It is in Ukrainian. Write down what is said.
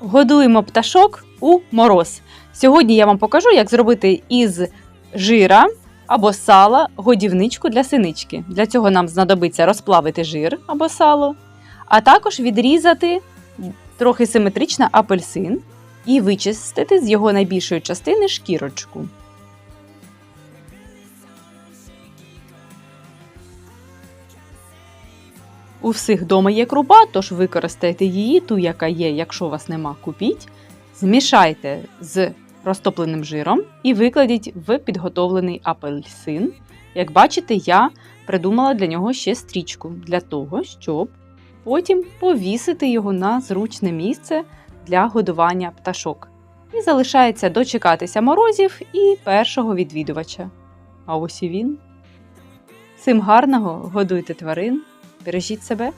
Годуємо пташок у мороз. Сьогодні я вам покажу, як зробити із жира або сала годівничку для синички. Для цього нам знадобиться розплавити жир або сало, а також відрізати трохи симетрично апельсин і вичистити з його найбільшої частини шкірочку. У всіх вдома є крупа, тож використайте її, ту, яка є, якщо у вас нема, купіть. Змішайте з розтопленим жиром і викладіть в підготовлений апельсин. Як бачите, я придумала для нього ще стрічку для того, щоб потім повісити його на зручне місце для годування пташок. І залишається дочекатися морозів і першого відвідувача. А ось і він. Всім гарного, годуйте тварин, бережіть себе